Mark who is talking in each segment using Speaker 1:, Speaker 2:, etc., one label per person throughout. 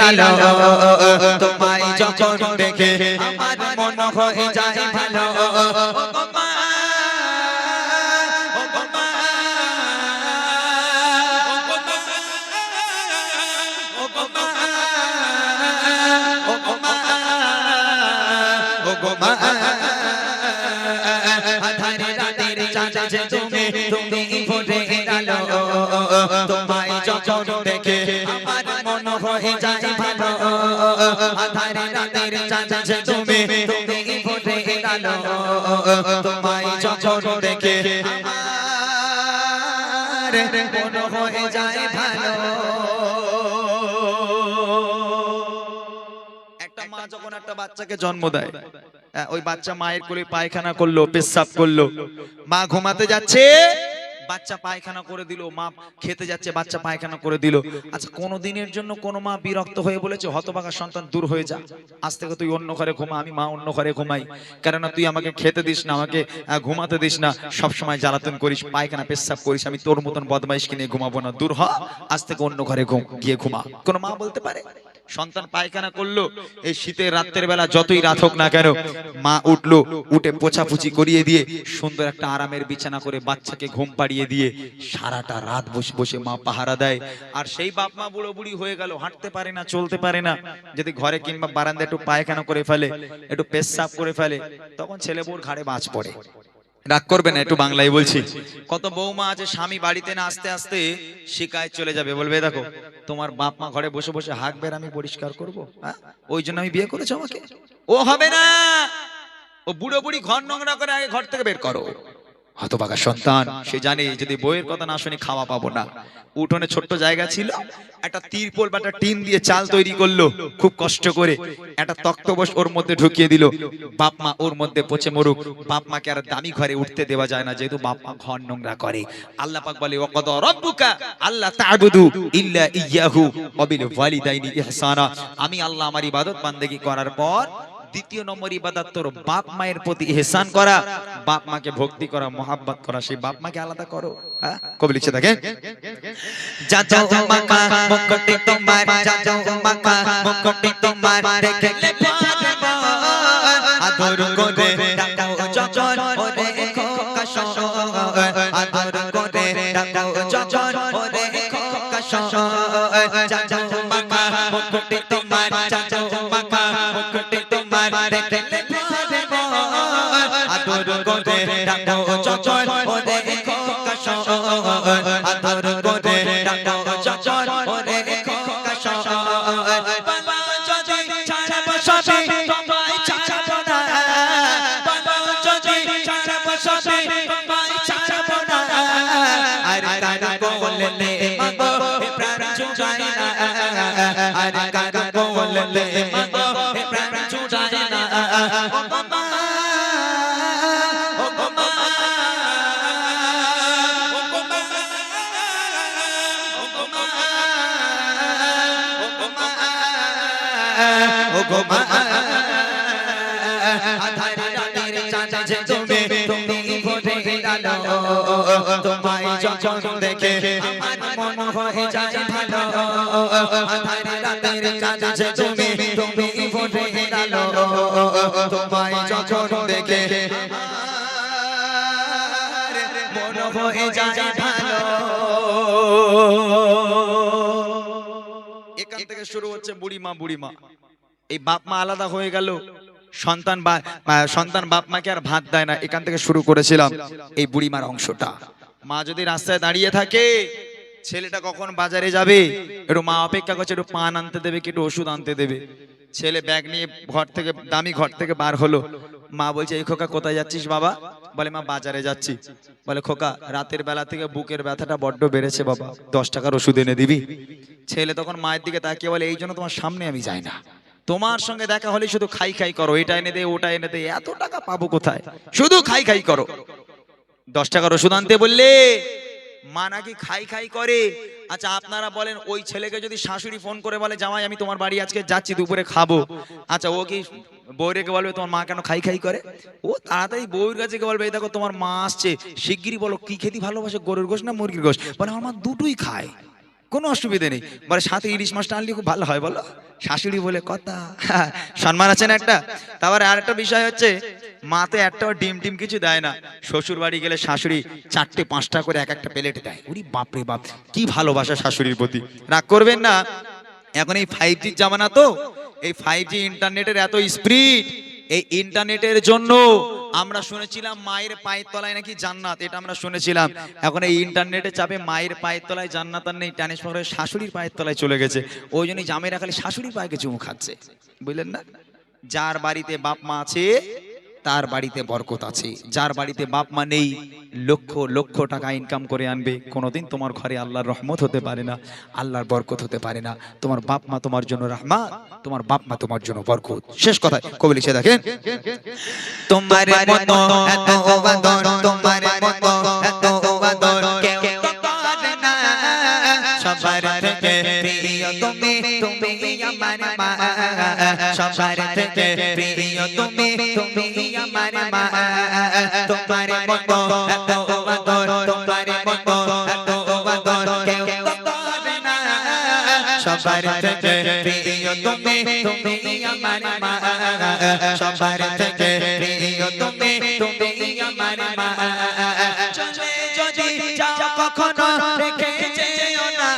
Speaker 1: আলো তোমায় যখন দেখে আমার মন হয়ে যায় ভালো তুমি তুমি ভরে আলো তোমায় যখন দেখে আমার মন হয়ে যায় ভালো। আধারে রাতের তুমি তুমি আলো তোমায় দেখে মন হয়ে যায় ভালো।
Speaker 2: একটা মা যখন একটা বাচ্চাকে জন্ম দেয় হ্যাঁ, ওই বাচ্চা মায়ের কোলে পায়খানা করল পেশাব করল মা ঘুমাতে যাচ্ছে বাচ্চা পায়খানা করে দিল, মা খেতে যাচ্ছে, বাচ্চা পায়খানা করে দিল। আচ্ছা কোনো দিনের জন্য কোনো মা বিরক্ত হয়ে বলেছে, হতভাগা সন্তান, দূর হয়ে যা। আজ থেকে তুই অন্য ঘরে ঘুমা, আমি মা অন্য ঘরে ঘুমাই। কেননা তুই আমাকে খেতে দিস না, আমাকে ঘুমাতে দিস না। সব সময় জ্বালাতন করিস, পায়খানা পেশাব করিস, আমি তোর মতন বদমাইশকে নিয়ে ঘুমাবো না। দূর হ, আজ থেকে অন্য ঘরে ঘুম, গিয়ে ঘুমা। কোনো মা বলতে পারে? সন্তান পায়খানা করল। এই শীতের রাত্রের বেলা যতই রাত হোক না কেন, মা উঠল, উঠে পোছাপুছি করিয়ে দিয়ে সুন্দর একটা আরামের বিছানা করে বাচ্চাকে ঘুম পাড়িয়ে দিয়ে সারাটা রাত বসে বসে মা পাহারা দেয়। আর সেই বাপ মা বুড়ো বুড়ি হয়ে গেল, হাঁটতে পারে না, চলতে পারে না। যদি ঘরে কিংবা বারান্দা একটু পায়খানা করে ফেলে, একটু পেশাব করে ফেলে, তখন ছেলে বউর ঘাড়ে বাঁচ পড়ে। রাগ করবে না, একটু বাংলায় বলছি। কত বৌমা আছে, স্বামী বাড়িতে না আস্তে আস্তে শিকায় চলে যাবে, বলবে, দেখো, তোমার বাপ মা ঘরে বসে বসে হাক বের আমি পরিষ্কার করব হ্যাঁ? ওই জন্য আমি বিয়ে করেছ আমাকে? ও হবে না! ও বুড়ো বুড়ি ঘর নোংরা করে আগে ঘর থেকে বের করো। হতবাগা সন্তান। সে জানে, যদি বইয়ের কথা না শুনি খাওয়া পাবো না। উঠোনে ছোট্ট জায়গা ছিল, একটা তিরপল বা একটা টিন দিয়ে চাল তৈরি করল, খুব কষ্ট করে। একটা তক্তবস ওর মধ্যে ঢুকিয়ে দিল। বাপ মা ওর মধ্যে পচে মরুক। বাপ মাকে আর দামি ঘরে উঠতে দেওয়া যায় না, যেহেতু বাপ মা ঘর নোংরা করে। আল্লাহ পাক বলে, ওয়াকাদ রাব্বুকা আল্লাহ তা'বুদু ইল্লা ইয়াহু ওয়া বিল ওয়ালিদাইনি ইহসানা। আমি আল্লাহ আমার ইবাদত বান্দেগি করার পর, দ্বিতীয় নম্বর ইবাদত তোর বাপ মায়ের প্রতি ইহসান করা। বাপ মাকে ভক্তি করা, মোহাব্বত করা, সেই বাপ মাকে আলাদা করো হ্যাঁ? কবি লিখছে দেখেন।
Speaker 1: যা যাও মাকা মুকুটি তোমার যা যাও মাকা মুকুটি তোমার পারে আদর করে, ডাকাও যজন, ওরে খোকা শোন আদর করে, ডাকাও যজন, ওরে খোকা শোন যা যাও মাকা মুকুটি তোমার যা যাও মাকা মুকুটি তোমার পারে আদর করে ডাকাও যজন ওরে খোকা শোন আদর করে ডাকাও যজন ওরে খোকা শোন বাবা যদি ছাড়ব সবে তোমায় ছাড়ব না। বাবা যদি ছাড়ব সবে তোমায় ছাড়ব না। আরে কার বললে মাগো প্রাণ জুড়ায় না। আরে কার বললে ও গো মা, আধারে রাতের চাঁদে তুমি তুমি ভরে আলো তোমায় যখন দেখে আমার মন হয়ে যায় ভালো। আধারে ভালো।
Speaker 2: এখান থেকে শুরু হচ্ছে বুড়ি মা বুড়ি মা এই বাপ মা আলাদা হয়ে গেল। সন্তান বা- সন্তান বাপ মাকে আর ভাত দেয় না। এখান থেকে শুরু করেছিলাম এই বুড়িমার অংশটা। মা যদি রাস্তায় দাঁড়িয়ে থাকে ছেলেটা কখন বাজারে যাবে? একটু মা অপেক্ষা করছে একটু পান আনতে দেবে কি একটু ওষুধ আনতে দেবে। ছেলে ব্যাগ নিয়ে ঘর থেকে দামি ঘর থেকে বার হলো। মা বলছে এই খোকা কোথায় যাচ্ছিস বাবা? বলে মা বাজারে যাচ্ছি। বলে খোকা রাতের বেলা থেকে বুকের ব্যথাটা বড্ড বেড়েছে বাবা। দশ টাকার ওষুধ এনে দিবি? ছেলে তখন মায়ের দিকে তাকিয়ে বলে, এই জন্য তোমার সামনে আমি যাই না। তোমার সঙ্গে দেখা হলে শুধু খাই খাই করো, এটা এনে দে, ওটা এনে দে, এত টাকা পাবো কোথায়? শুধু খাই খাই করো। দশ টাকার ওষুধ আনতে বললে, মা নাকি খাই খাই করে? আচ্ছা আপনারা বলেন, ওই ছেলেকে যদি শাশুড়ি ফোন করে বলে, জামাই, আমি তোমার বাড়ি আজকে যাচ্ছি, দুপুরে খাব। আচ্ছা ও কি বউ রেখে বলবে, তোমার মা কেন খাই খাই করে? ও তাড়াতাড়ি বউয়ের কাছে গিয়ে বলবে, এই দেখো, তোমার মা আসছে। শিগগিরই বলো, কি খেতে ভালোবাসে? গরুর গোশ না মুরগির গোশ? বলে, আমার মা দুটোই খায়। কোনো অসুবিধে নেই। বলে সাথে ইলিশ মাছটা আনলে খুব ভালো হয়, বলো? শাশুড়ি বলে, কথা? সম্মান আছে না একটা? তারপরে আর একটা বিষয় হচ্ছে, মাতে একটাও ডিম টিম কিছু দেয় না। শ্বশুর বাড়ি গেলে শাশুড়ি চারটে, পাঁচটা করে এক একটা প্লেট দেয়। উরি বাপরে বাপ, কি ভালোবাসা শাশুড়ির প্রতি। রাগ করবেন না। এখন এই ফাইভ জির জামানা তো, এই ফাইভ জি ইন্টারনেটের এত স্পিড এই ইন্টারনেটের জন্য আমরা শুনেছিলাম মায়ের পায়ের তলায় নাকি জান্নাত, এটা আমরা শুনেছিলাম। এখন এই ইন্টারনেটে চাপে মায়ের পায়ের তলায় জান্নাত আর নেই টানিস শাশুড়ির পায়ের তলায় চলে গেছে। ওই জন্যই জামেরা খালি শাশুড়ির পায়ে চুমু খাচ্ছে বুঝলেন না? যার বাড়িতে বাপ মা আছে তার বাড়িতে বরকত আছে। যার বাড়িতে বাপ মা নেই লক্ষ লক্ষ টাকা ইনকাম করে আনবে। কোনোদিন তোমার ঘরে আল্লাহর রহমত হতে পারে না আল্লাহর বরকত হতে পারে না। তোমার বাপ মা তোমার জন্য রহমান তোমার বাপ মা তোমার জন্য বরকত। শেষ কথায় কবি লিখে দেখেন
Speaker 1: তোমার মতো এত ওবাদর তোমার মতো এত ওবাদর কেউ না। সবার থেকে প্রিয় তুমি তুমি আমার মা। সবার থেকে প্রিয় তুমি তুমি আমার মা তোমার মতো এত তোমার মতো এত কেউ তো না সবার থেকে প্রিয় তুমি তুমি আমার মা সবার থেকে প্রিয় তুমি তুমি আমার মা চলে যদি যাও কখনো রেখে যেও না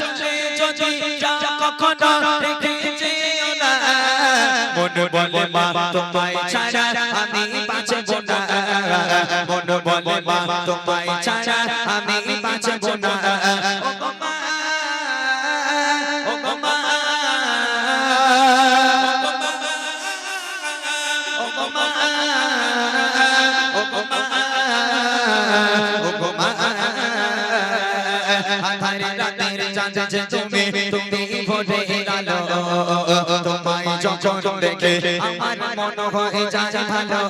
Speaker 1: চলে যদি যাও কখনো রেখে যেও না মন বলে মা তোমায় ছাড়া আমি বাঁচব না। মন বলে মা তোমায় ছাড়া আমি বাঁচব না। ও যখন দেখে আমার মন হয়ে যায় ভালো।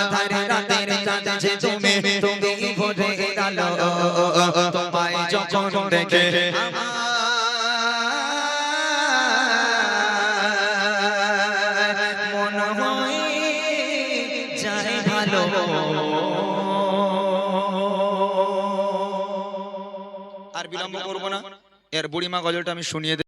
Speaker 1: আধারে রাতের চাঁদ যে তুমি তুমি ভোরে আলো তোমায় যখন দেখে মন হয়ে যায় ভালো।
Speaker 2: আর বিলম্ব করব না। এর বুড়িমা গজলটা আমি শুনিয়ে দেব